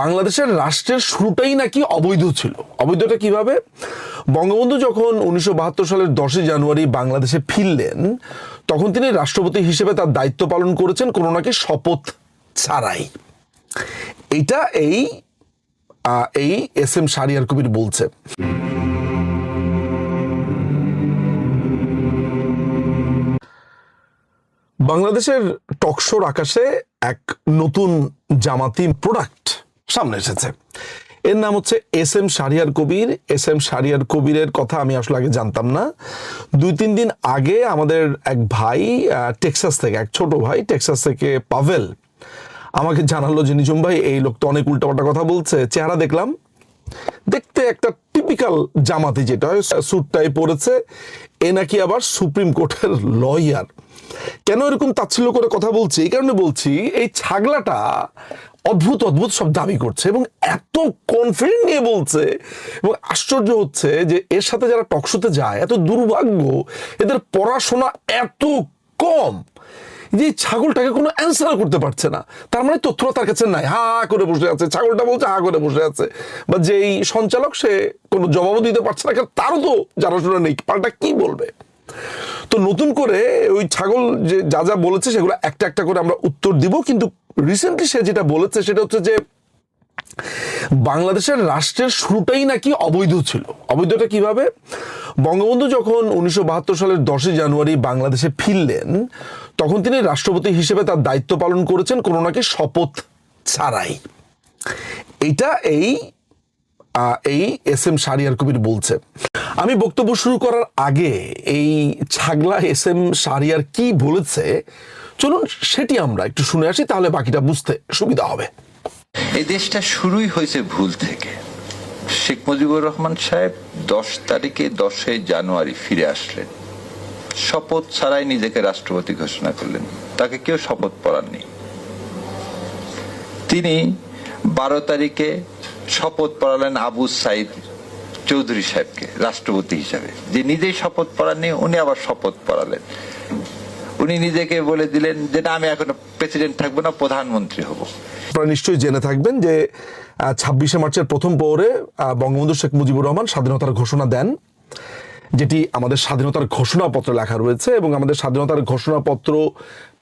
বাংলাদেশের রাষ্ট্রের শুরুটাই নাকি অবৈধ ছিল। অবৈধটা কীভাবে? বঙ্গবন্ধু যখন উনিশশো বাহাত্তর সালের দশই জানুয়ারি বাংলাদেশে ফিরলেন, তখন তিনি রাষ্ট্রপতি হিসেবে তার দায়িত্ব পালন করেছেন কোনো নাকি শপথ ছাড়াই। এটা এই এই এস এম সারিয়ার কবির বলছে। বাংলাদেশের টকশোর আকাশে এক নতুন জামাতি প্রোডাক্ট সামনে এসেছে। এর নাম হচ্ছে S M Shahriar Kabir. S M Shahriar কবিরের কথা আমি আসলে আগে জানতাম না। দুই, তিন দিন আগে আমাদের এক ভাই টেক্সাস থেকে, এক ছোট ভাই, টেক্সাস থেকে পাভেল আমাকে জানালো যে নিজুম ভাই, এই লোক তো অনেক উল্টাপাল্টা কথা বলছে। চেহারা দেখলাম। দেখতে একটা টিপিক্যাল জামাতি যেটা হয় স্যুটটাই পরেছে। এ নাকি আবার সুপ্রিম কোর্টের লয়ার কেন এরকম তাচ্ছিল্য করে কথা বলছি? এই কারণে বলছি, এই ছাগলাটা অদ্ভুত অদ্ভুত সব দাবি করছে এবং এত কনফিডেন্ট নিয়ে বলছে এবং আশ্চর্য হচ্ছে যে এর সাথে যারা টকশোতে যায়, এত দুর্ভাগ্য, এদের পড়াশোনা এত কম যে ছাগলটাকে কোনো অ্যান্সার করতে পারছে না। তার মানে তথ্যটা তার কাছে নাই। হা হা করে বসে আছে, ছাগলটা বলছে হা করে বসে আছে। বা যেই সঞ্চালক, সে কোনো জবাবও দিতে পারছে না, কারণ তারও তো জানাশোনা নেই, পাল্টা কি বলবে? তো নতুন করে ওই ছাগল যে যা যা বলেছে, সেগুলো একটা একটা করে আমরা উত্তর দিব, কিন্তু রিসেন্টলি সে যেটা বলেছে সেটা হচ্ছে যে বাংলাদেশের রাষ্ট্রের শুরুটাই নাকি অবৈধ ছিল। অবৈধটা কীভাবে? বঙ্গবন্ধু যখন উনিশশো বাহাত্তর সালের দশই জানুয়ারি বাংলাদেশে ফিরলেন, তখন তিনি রাষ্ট্রপতি হিসেবে তার দায়িত্ব পালন করেছেন কোনো নাকি শপথ ছাড়াই। এটা এই এই এস এম শারিয়ার কবির বলছে। আমি বক্তব্য শুরু করার আগে এই ছাগলা এস এম শারিয়ার কি বলেছে চলুন, সেটি আমরা একটু শুনে আসি, তাহলে বাকিটা বুঝতে সুবিধা হবে। এই দেশটা শুরুই হয়েছে ভুল থেকে। শেখ মুজিবুর রহমান সাহেব দশ তারিখে দশই জানুয়ারি ফিরে আসলেন। শপথ ছাড়াই নিজেকে রাষ্ট্রপতি ঘোষণা করলেন। তাকে কেউ শপথ পড়াননি। তিনি বারো তারিখে শপথ পড়ালেন আবু সাইদ চৌধুরী সাহেবকে, রাষ্ট্রপতি হিসাবে। যে নিজেই শপথ পড়াননি, উনি আবার শপথ পড়ালেন। উনি নিজেকে বলে দিলেন যে, না, আমি এখন প্রেসিডেন্ট থাকব না, প্রধানমন্ত্রী হব। আপনারা নিশ্চয়ই জেনে থাকবেন যে ছাব্বিশে মার্চের প্রথম পৌরে বঙ্গবন্ধু শেখ মুজিবুর রহমান স্বাধীনতার ঘোষণা দেন, যেটি আমাদের স্বাধীনতার ঘোষণাপত্রে লেখা রয়েছে এবং আমাদের স্বাধীনতার ঘোষণাপত্র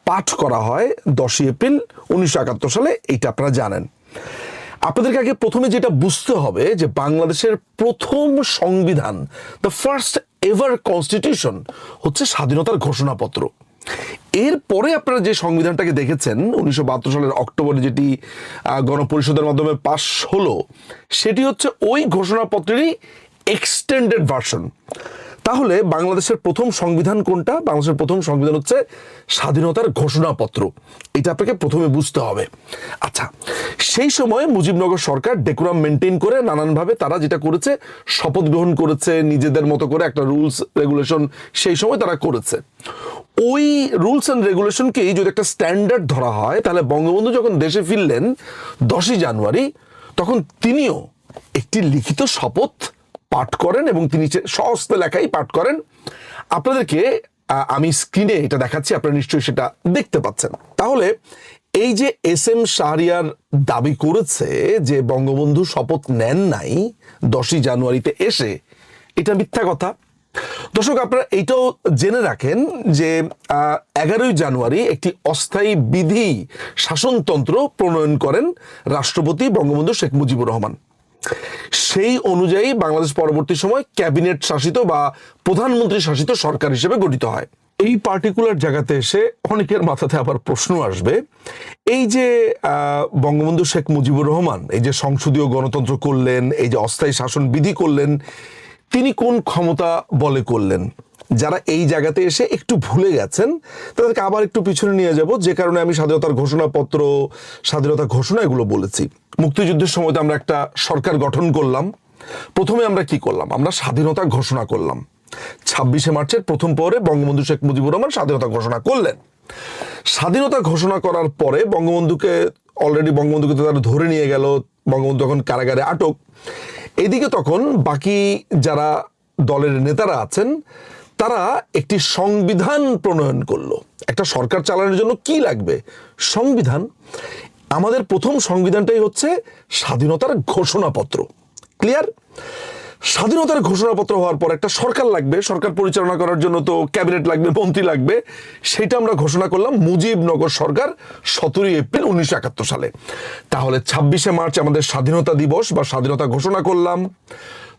পাঠ করা হয় দশই এপ্রিল উনিশশো একাত্তর সালে, এইটা আপনারা জানেন। আপনাদেরকে আগে প্রথমে যেটা বুঝতে হবে যে, বাংলাদেশের প্রথম সংবিধান দ্য ফার্স্ট এভার কনস্টিটিউশন হচ্ছে স্বাধীনতার ঘোষণাপত্র। এরপরে আপনারা যে সংবিধানটাকে দেখেছেন, উনিশশো বাহাত্তর সালের অক্টোবরে যেটি গণপরিষদের মাধ্যমে পাশ হলো, সেটি হচ্ছে ওই ঘোষণাপত্রেরই এক্সটেন্ডেড ভার্সন তাহলে বাংলাদেশের প্রথম সংবিধান কোনটা? বাংলাদেশের প্রথম সংবিধান হচ্ছে স্বাধীনতার ঘোষণাপত্র। এটা আপনাকে প্রথমে বুঝতে হবে। আচ্ছা সেই সময় মুজিবনগর সরকার ডেকোরাম মেনটেন করে নানানভাবে তারা যেটা করেছে, শপথ গ্রহণ করেছে, নিজেদের মতো করে একটা রুলস রেগুলেশন সেই সময় তারা করেছে। ওই রুলস অ্যান্ড রেগুলেশনকেই যদি একটা স্ট্যান্ডার্ড ধরা হয়, তাহলে বঙ্গবন্ধু যখন দেশে ফিরলেন দশই জানুয়ারি, তখন তিনিও একটি লিখিত শপথ পাঠ করেন এবং তিনি সহস্তে লেখাই পাঠ করেন। আপনাদেরকে আমি স্ক্রিনে এটা দেখাচ্ছি, আপনারা নিশ্চয়ই সেটা দেখতে পাচ্ছেন। তাহলে, এই যে এস এম শাহরিয়ার দাবি করেছে যে বঙ্গবন্ধু শপথ নেন নাই দশই জানুয়ারিতে এসে, এটা মিথ্যা কথা। দর্শক, আপনারা এইটাও জেনে রাখেন যে এগারোই জানুয়ারি একটি অস্থায়ী বিধি শাসনতন্ত্র প্রণয়ন করেন রাষ্ট্রপতি বঙ্গবন্ধু শেখ মুজিবুর রহমান। সেই অনুযায়ী বাংলাদেশ পরবর্তী সময় ক্যাবিনেট শাসিত বা প্রধানমন্ত্রী শাসিত সরকার হিসেবে গঠিত হয়। এই পার্টিকুলার জায়গাতে এসে অনেকের মাথাতে আবার প্রশ্ন আসবে। এই যে বঙ্গবন্ধু শেখ মুজিবুর রহমান, এই যে সংসদীয় গণতন্ত্র করলেন, এই যে অস্থায়ী শাসন বিধি করলেন, তিনি কোন ক্ষমতা বলে করলেন? যারা এই জায়গাতে এসে একটু ভুলে গেছেন, তাদেরকে আবার একটু পিছনে নিয়ে যাব। যে কারণে আমি স্বাধীনতার ঘোষণাপত্র, স্বাধীনতা ঘোষণা এগুলো বলেছি। মুক্তিযুদ্ধের সময়তে আমরা একটা সরকার গঠন করলাম। প্রথমে আমরা কি করলাম? আমরা স্বাধীনতা ঘোষণা করলাম। ছাব্বিশে মার্চের প্রথম পরে বঙ্গবন্ধু শেখ মুজিবুর রহমান স্বাধীনতা ঘোষণা করলেন। স্বাধীনতা ঘোষণা করার পরে বঙ্গবন্ধুকে অলরেডি বঙ্গবন্ধুকে তো তারা ধরে নিয়ে গেল, বঙ্গবন্ধু তখন কারাগারে আটক। এদিকে তখন বাকি যারা দলের নেতারা আছেন তারা একটি সংবিধান প্রণয়ন করল। একটা সরকার চালানোর জন্য কি লাগবে? সংবিধান। আমাদের প্রথম সংবিধানটাই হচ্ছে স্বাধীনতার ঘোষণাপত্র। ক্লিয়ার? স্বাধীনতার ঘোষণাপত্র হওয়ার পর একটা সরকার লাগবে, সরকার পরিচালনা করার জন্য তো ক্যাবিনেট লাগবে, মন্ত্রী লাগবে। সেটা আমরা ঘোষণা করলাম মুজিবনগর সরকার সতেরোই এপ্রিল উনিশশো একাত্তর সালে। তাহলে ছাব্বিশে মার্চ আমাদের স্বাধীনতা দিবস বা স্বাধীনতা ঘোষণা করলাম।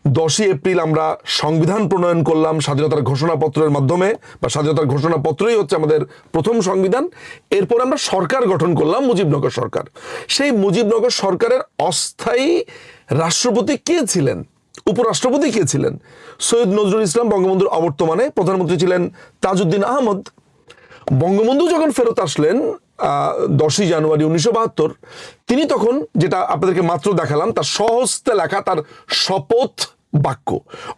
দশই এপ্রিল আমরা সংবিধান প্রণয়ন করলাম স্বাধীনতার ঘোষণাপত্রের মাধ্যমে, বা স্বাধীনতার ঘোষণাপত্রই হচ্ছে আমাদের প্রথম সংবিধান। এরপর আমরা সরকার গঠন করলাম, মুজিবনগর সরকার। সেই মুজিবনগর সরকারের অস্থায়ী রাষ্ট্রপতি কে ছিলেন? উপরাষ্ট্রপতি কে ছিলেন? সৈয়দ নজরুল ইসলাম বঙ্গবন্ধুর অবর্তমানে প্রধানমন্ত্রী ছিলেন তাজউদ্দিন আহমদ। বঙ্গবন্ধু যখন ফেরত আসলেন দশই জানুয়ারি উনিশশো বাহাত্তর, তিনি তখন যেটা আপনাদেরকে মাত্র দেখালাম, তার সহস্তে লেখা তার শপথ বাক্য।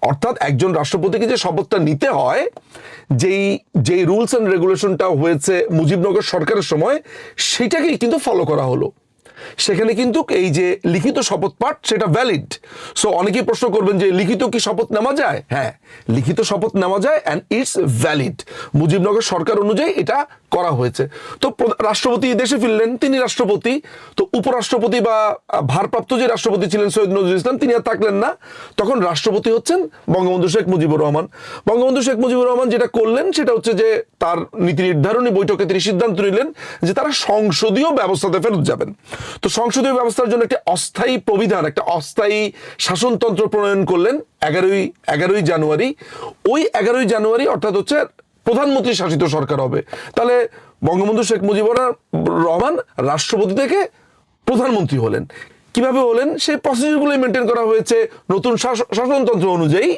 অর্থাৎ একজন রাষ্ট্রপতিকে যে শপথটা নিতে হয়, যেই যেই রুলস অ্যান্ড রেগুলেশনটা হয়েছে মুজিবনগর সরকারের সময়, সেটাকেই কিন্তু ফলো করা হলো। সেখানে কিন্তু এই যে লিখিত শপথ পাঠ, সেটা ভ্যালিড সো অনেকেই প্রশ্ন করবেন যে লিখিত কি শপথ নেওয়া যায়? হ্যাঁ লিখিত শপথ নেওয়া যায় অ্যান্ড ইটস ভ্যালিড মুজিবনগর সরকার অনুযায়ী এটা করা হয়েছে। তো রাষ্ট্রপতি দেশে ফিরলেন, তিনি রাষ্ট্রপতি, তো উপরাষ্ট্রপতি বা ভারপ্রাপ্ত যে রাষ্ট্রপতি ছিলেন সৈয়দ নজরুল ইসলাম, তিনি আর থাকলেন না। তখন রাষ্ট্রপতি হচ্ছেন বঙ্গবন্ধু শেখ মুজিবুর রহমান। বঙ্গবন্ধু শেখ মুজিবুর রহমান যেটা করলেন, সেটা হচ্ছে যে তার নীতি নির্ধারণী বৈঠকে তিনি সিদ্ধান্ত নিলেন যে তারা সংসদীয় ব্যবস্থাতে ফেরত যাবেন। তো সংসদীয় ব্যবস্থার জন্য একটি অস্থায়ী প্রবিধান, একটা অস্থায়ী শাসনতন্ত্র প্রণয়ন করলেন এগারোই এগারোই জানুয়ারি। ওই এগারোই জানুয়ারি অর্থাৎ হচ্ছে প্রধানমন্ত্রী শাসিত সরকার হবে। তাহলে বঙ্গবন্ধু শেখ মুজিবুর রহমান রাষ্ট্রপতি থেকে প্রধানমন্ত্রী হলেন। কীভাবে হলেন? সেই প্রসিডিউরগুলোই মেনটেন করা হয়েছে নতুন শাস- শাসনতন্ত্র অনুযায়ী।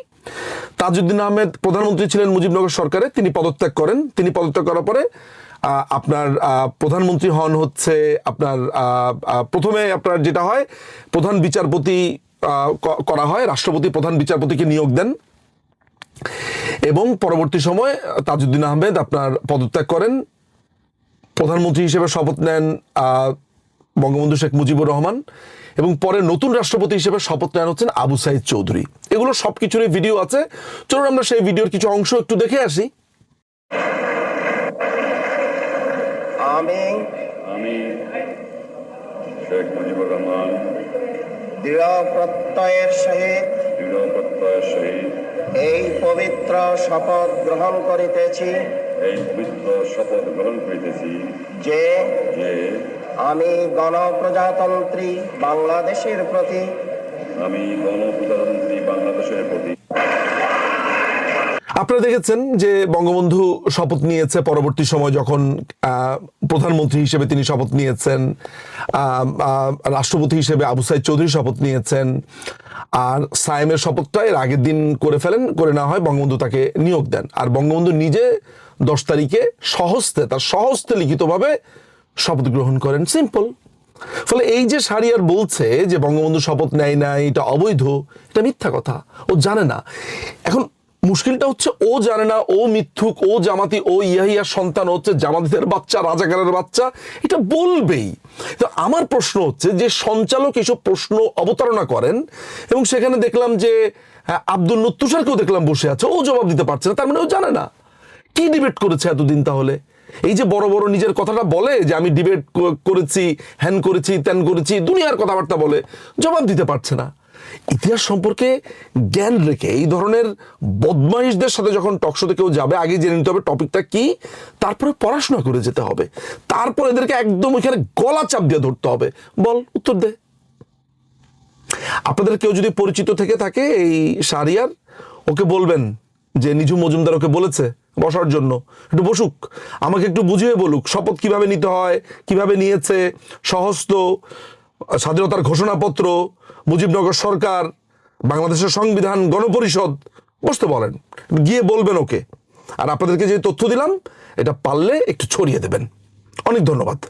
তাজউদ্দিন আহমেদ প্রধানমন্ত্রী ছিলেন মুজিবনগর সরকারে, তিনি পদত্যাগ করেন। তিনি পদত্যাগ করার পরে আপনার প্রধানমন্ত্রী হন হচ্ছে আপনার প্রথমে আপনার যেটা হয়, প্রধান বিচারপতি করা হয়, রাষ্ট্রপতি প্রধান বিচারপতিকে নিয়োগ দেন। এবং পরবর্তী সময় তাজউদ্দিন আহমেদ আপনার পদত্যাগ করেন। প্রধানমন্ত্রী হিসেবে শপথ নেন আহ, বঙ্গবন্ধু শেখ মুজিবুর রহমান এবং পরে নতুন রাষ্ট্রপতি হিসেবে শপথ নেন হচ্ছেন আবু সাইদ চৌধুরী। এগুলো সব কিছুরই ভিডিও আছে। চলুন আমরা সেই ভিডিওর কিছু অংশ একটু দেখে আসি। আমি আমি শেখ মুজিবুর রহমান। দৃঢ় প্রত্যয়ের সহিত দৃঢ় প্রত্যয়ের সহিত এই পবিত্র শপথ গ্রহণ করিতেছি। এই পবিত্র শপথ গ্রহণ করিতেছি। যে যে আমি গণপ্রজাতন্ত্রী বাংলাদেশের প্রতি আমি গণপ্রজাতন্ত্রী বাংলাদেশের প্রতি আপনারা দেখেছেন যে বঙ্গবন্ধু শপথ নিয়েছে পরবর্তী সময় যখন প্রধানমন্ত্রী হিসেবে তিনি শপথ নিয়েছেন রাষ্ট্রপতি হিসেবে আবু সাইদ চৌধুরী শপথ নিয়েছেন, আর সায়েমের শপথটা এর আগের দিন করে ফেলেন, করে না হয় বঙ্গবন্ধু তাকে নিয়োগ দেন। আর বঙ্গবন্ধু নিজে দশ তারিখে সহস্তে, তার সহস্তে লিখিতভাবে শপথ গ্রহণ করেন। সিম্পল। ফলে এই যে সারিয়ার বলছে যে বঙ্গবন্ধু শপথ নেয় নাই, এটা অবৈধ, এটা মিথ্যা কথা, ও জানে না। এখন মুশকিলটা হচ্ছে ও জানে না, ও মিথ্যুক, ও জামাতি, ও ইয়াহিয়ার সন্তান হচ্ছে জামাতিদের বাচ্চা, রাজাকারের বাচ্চা। এটা বলবেই। তো আমার প্রশ্ন হচ্ছে যে সঞ্চালক এসব প্রশ্ন অবতারণা করেন এবং সেখানে দেখলাম যে আব্দুল নত্তুষারকেও দেখলাম বসে আছে, ও জবাব দিতে পারছে না, তার মানে ও জানে না। কি ডিবেট করেছে এতদিন তাহলে? এই যে বড় বড় নিজের কথাটা বলে যে আমি ডিবেট করেছি হ্যান করেছি ত্যান করেছি, দুনিয়ার কথাবার্তা বলে, জবাব দিতে পারছে না। ইতিহাস সম্পর্কে জ্ঞান রেখে, এই ধরনের বদমাইশদের সাথে যখন টকশোতে কেউ যাবে আগে জেনে নিতে হবে টপিকটা কি, তারপরে পড়াশোনা করে যেতে হবে। তারপর এদেরকে একদম ওইখানে গলা চাপ দিয়ে ধরতে হবে। বল, উত্তর দে। আপনাদের কেউ যদি পরিচিত থেকে থাকে এই সারিয়ার ওকে বলবেন যে নিঝু মজুমদার ওকে বলেছে বসার জন্য। একটু বসুক, আমাকে একটু বুঝিয়ে বলুক, শপথ কীভাবে নিতে হয়, কীভাবে নিয়েছে সহস্ত স্বাধীনতার ঘোষণাপত্র মুজিবনগর সরকার, বাংলাদেশের সংবিধান, গণপরিষদ, বসতে বলেন। গিয়ে বলবেন ওকে। আর আপনাদেরকে যে তথ্য দিলাম, এটা পারলে একটু ছড়িয়ে দেবেন। অনেক ধন্যবাদ।